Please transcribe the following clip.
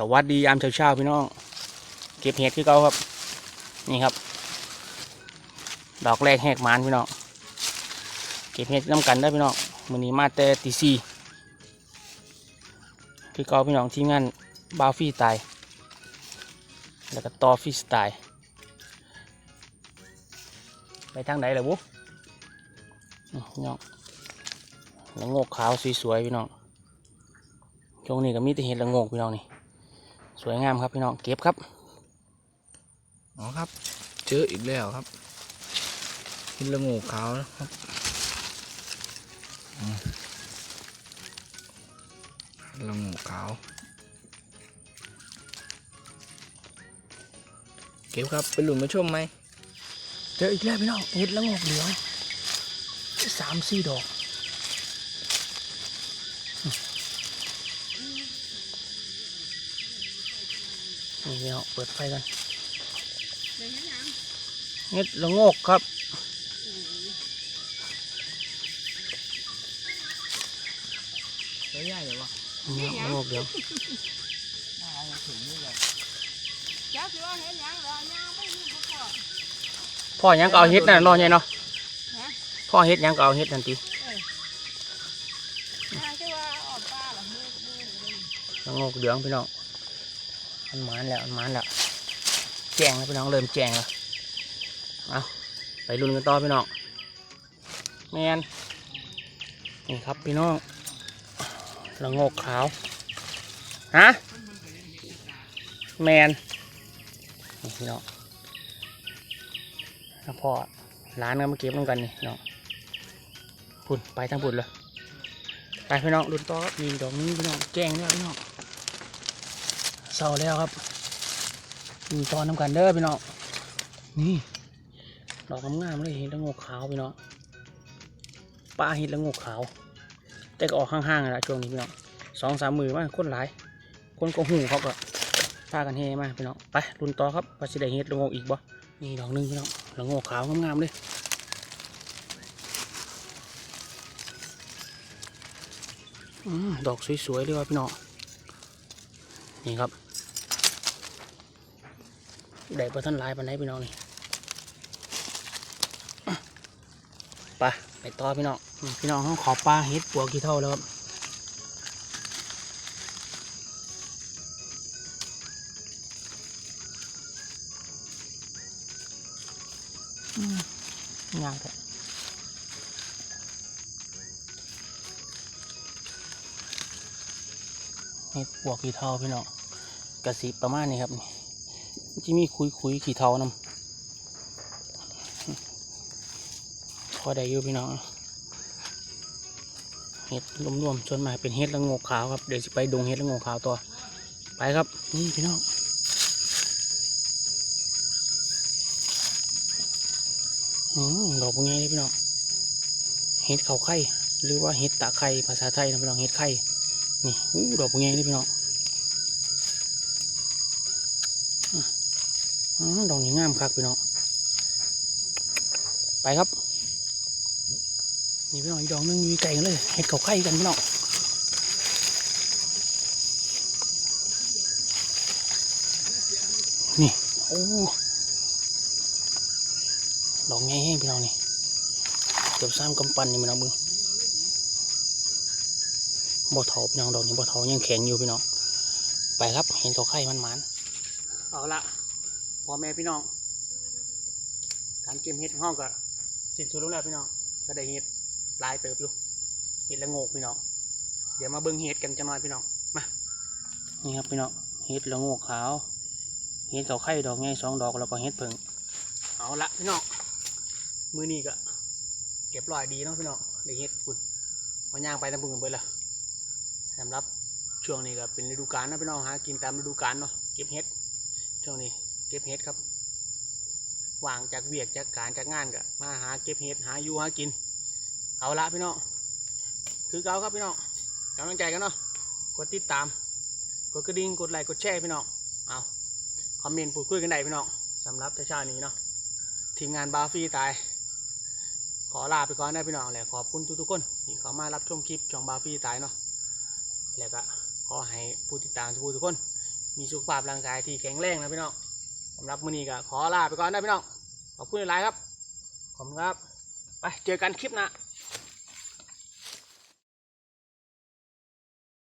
สวัสดียามเช้าๆพี่น้อง เก็บเห็ดคือเก่าครับ นี่ครับ ดอกแรกแหกมานพี่น้อง เก็บเห็ดน้ำกันได้พี่น้องมือนี้มาแต่ตีสี่คือเก่าพี่น้องทีมงานบาวฟี่ตาย แล้วก็ตอฟี่สไตล์ไปทางไหนล่ะบุนี่พี่น้องละงกขาวสวยๆพี่น้องช่วงนี้ก็มีแต่เห็ดละงกพี่น้องนี่ สวยงามครับพี่น้องเก็บครับอ๋อครับ เจออีกแล้วครับกินละงูขาวนะครับอืมละงูขาว เก็บครับไปหลุนมาชมไหมเจออีกแล้วพี่น้องเห็ดละโงกเหลืองสามสี่ดอก นี่พี่น้องเปิดไฟกันเห็ดละโงกครับตัวใหญ่เลยวะนี่ละโงกเหลืองจ้าสิว่าเห็นหยังเหรอย่างไม่มีบ่พอพ่อหยังก็เอาเห็ดนั่นรอไงเนาะฮะพ่อเห็ดหยังก็เอาเห็ดนั่นตีย่างที่ว่าออกปลาล่ะมือมือเลยละโงกเหลืองพี่น้อง มันมานแล้วมันมานแล้วแจ้งแล้วพี่น้องเริ่มแจ้งแล้วเอาไปลุ้นกันต่อพี่น้องแมนนี่ครับพี่น้องละโงกขาวฮะแมนนี่พี่น้องแล้วพ่อร้านก็มาเก็บเหมือนกันนี่พี่น้องพุ่นไปทั้งพุ่นเลยไปพี่น้องลุ้นต่อครับมีดอกนี้พี่น้องแจ้งแล้วพี่น้อง เศร้าแล้วครับมีตอนน้ำกันเด้อพี่น้องนี่ดอกงามๆเลยเห็ดละโงกขาวพี่น้องปลาเห็ดละโงกขาว แต่ก็ออกห่างๆนะช่วงนี้พี่น้องสองสามมือมาคนหลาย คนก็หูเขาก็พากันเฮมาพี่น้องไปรุ่นต่อครับว่าสิได้เห็ดละโงกอีกบ่นี่ดอกหนึงพี่น้องละโงกขาวงามๆเลยอืมดอกสวยๆเลยว่ะพี่น้องนี่ครับ ได้ประทันลายปันไหนพี่น้องนี่ไปไปต่อพี่น้องพี่น้องเขาขอปลาเฮ็ดปัวกี่เท่าแล้วครับงามแท้เฮ็ดปัวกี่เท่าพี่น้องกระสีประมาณนี้ครับนี่ มันจะมีคุยคุยๆขี่เทานำพอได้อยู่พี่น้องเห็ดรวมๆส่วนมาเป็นเห็ดละงกขาวครับเดี๋ยวจะไปดงเห็ดละงกขาวตัวไปครับนี่พี่น้องดอกพวกนี้เลยพี่น้องเห็ดเขาไข่หรือว่าเห็ดตาไข่ภาษาไทยนะพี่น้องเห็ดไข่นี่อู้ดอกพวกนี้เลยพี่น้อง ดอกนี้งามครับพี่น้องไปครับนี่พี่น้องอีดอกนึงอยู่ไกลกันเลยเห็ดเขาไข่กันพี่น้องนี่โอ้ดอกใหญ่แห้งพี่น้องนี่เกือบสามกำปั้นนี่พี่น้องมึงบ่เถาพี่น้องดอกนี้บ่เถายังแข็งอยู่พี่น้องไปครับเห็นเขาไข่มันมันเอาละ พ่อแม่พี่น้องการเก็บเห็ดห้องก็สิ้นสุดลงแล้วพี่น้องก็ได้เห็ดลายเติบอยู่เห็ดละโงกพี่น้องเดี๋ยวมาเบิ่งเห็ดกันจังหน่อยพี่น้องมานี่ครับพี่น้องเห็ดละโงกขาวเห็ดเขาไข่ดอกไงสองดอกแล้วก็เห็ดเพิ่งเอาละพี่น้องมือนี้ก็เก็บรอยดีเนาะพี่น้องได้เห็ดคุณเอาย่างไปตามปุ่งกันเบิดละสำหรับช่วงนี้ก็เป็นฤดูกาลนะพี่น้องหากินตามฤดูกาลเนาะเก็บเห็ดช่วงนี้ เก็บเห็ดครับว่างจากเวียกจากการจากงานก็มาหาเก็บเห็ดหาอยู่หากิน เอาละพี่น้องคือเก่าครับพี่น้องกำลังใจกันเนาะกดติดตาม กดกระดิ่งกดไลค์กดแชร์พี่น้องเอาคอมเมนต์พูดคุยกันได้พี่น้องสำหรับเช้านี้เนาะทีมงานบาฟี่ตายขอลาไปก่อนได้พี่น้องแหละขอบคุณทุกๆคนที่เข้ามารับชมคลิปช่องบาฟี่ตายเนาะแล้วก็ขอให้ผู้ติดตามทุกคน มีสุขภาพร่างกายที่แข็งแรงนะพี่น้อง สำหรับมื้อนี้ก็ขอลาไปก่อนนะพี่น้อง ขอบคุณหลายครับ ขอบคุณครับ ไปเจอกันคลิปหน้า